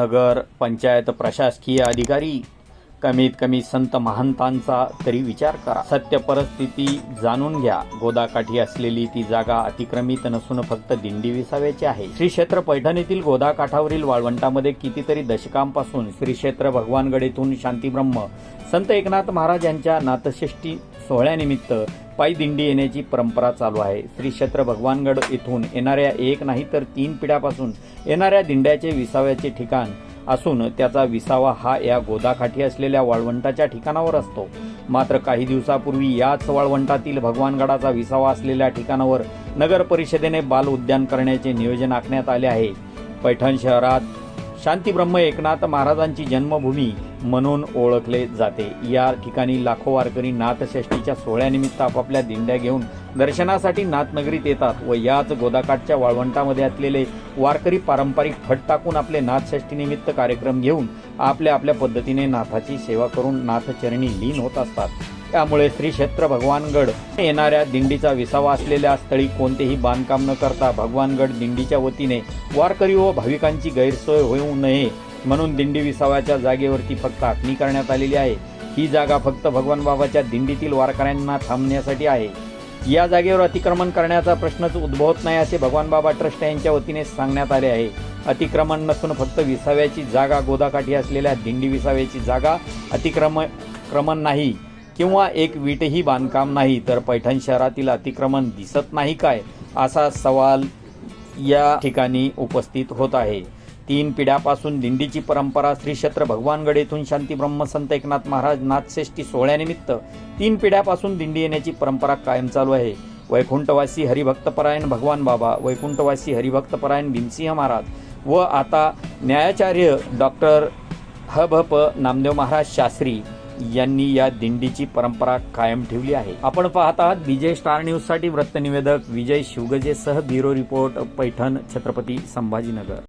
नगर पंचायत प्रशासकीय अधिकारी कमीत कमी संत महंतांचा तरी विचार करा. सत्य परिस्थिती जाणून घ्या. गोदाकाठी असलेली ती जागा अतिक्रमित नसून फक्त दिंडी विसाव्याची आहे. श्री क्षेत्र पैठण येथील गोदाकाठावरील वाळवंटामध्ये कितीतरी दशकांपासून श्री क्षेत्र भगवानगड येथून शांतीब्रह्म संत एकनाथ महाराज यांच्या नाथषष्ठी सोहळ्यानिमित्त पायी दिंडी येण्याची परंपरा चालू आहे. श्री क्षेत्र भगवानगड येथून येणाऱ्या एक नाही तर तीन पिढ्यापासून येणाऱ्या दिंड्याचे विसाव्याचे ठिकाण असून त्याचा विसावा हा या गोदाकाठी असलेल्या वाळवंटाच्या ठिकाणावर असतो. मात्र काही दिवसापूर्वी याच वाळवंटातील भगवानगडाचा विसावा असलेल्या ठिकाणावर नगर परिषदेने बाल उद्यान करण्याचे नियोजन आखण्यात आले आहे. पैठण शहरात शांतीब्रह्म एकनाथ महाराजांची जन्मभूमी म्हणून ओळखले जाते. या ठिकाणी लाखो वारकरी नाथषष्ठीच्या सोहळ्यानिमित्त आपापल्या दिंड्या घेऊन दर्शनासाठी नाथनगरीत येतात व याच गोदाकाठच्या वाळवंटामध्ये असलेले वारकरी पारंपरिक फट टाकून आपले नाथषष्ठीनिमित्त कार्यक्रम घेऊन आपल्या आपल्या पद्धतीने नाथाची सेवा करून नाथचरणी लीन होत असतात. त्यामुळे श्री क्षेत्र भगवानगड येणाऱ्या दिंडीचा विसावा असलेल्या स्थळी कोणतेही बांधकाम न करता भगवानगड दिंडीच्या वतीने वारकरी व भाविकांची गैरसोय होऊ नये म्हणून दिंडी विसाव्याच्या जागेवरती फक्त आखणी करण्यात आलेली आहे. ही जागा फक्त भगवान बाबाच्या दिंडीतील वारकऱ्यांना थांबण्यासाठी आहे. या जागेवर अतिक्रमण करण्याचा प्रश्नच उद्भवत नाही असे भगवान बाबा ट्रस्ट यांच्या वतीने सांगण्यात आले आहे. अतिक्रमण नसून फक्त विसाव्याची जागा गोदाकाठी असलेल्या दिंडी विसाव्याची जागा अतिक्रमण क्रमण नाही किंवा एक वीटही बांधकाम नाही तर पैठण शहरातील अतिक्रमण दिसत नाही काय असा सवाल या ठिकाणी उपस्थित होत आहे. तीन पिढ्यापासून दिंडीची परंपरा श्री क्षेत्र भगवानगड येथून शांती ब्रह्मसंत एकनाथ महाराज नाथश्रेष्ठी सोहळ्यानिमित्त तीन पिढ्यापासून दिंडी येण्याची परंपरा कायम चालू आहे. वैकुंठवासी हरिभक्तपरायण भगवान बाबा वैकुंठवासी हरिभक्तपरायण भीमसिंह महाराज व आता न्यायाचार्य डॉक्टर ह भ प नामदेव महाराज शास्त्री यांनी या दिंडीची परंपरा कायम ठेवली आहे. आपण पाहत आहात विजय स्टार न्यूजसाठी वृत्तनिवेदक विजय शिवगजे सह ब्युरो रिपोर्ट पैठण छत्रपती संभाजीनगर.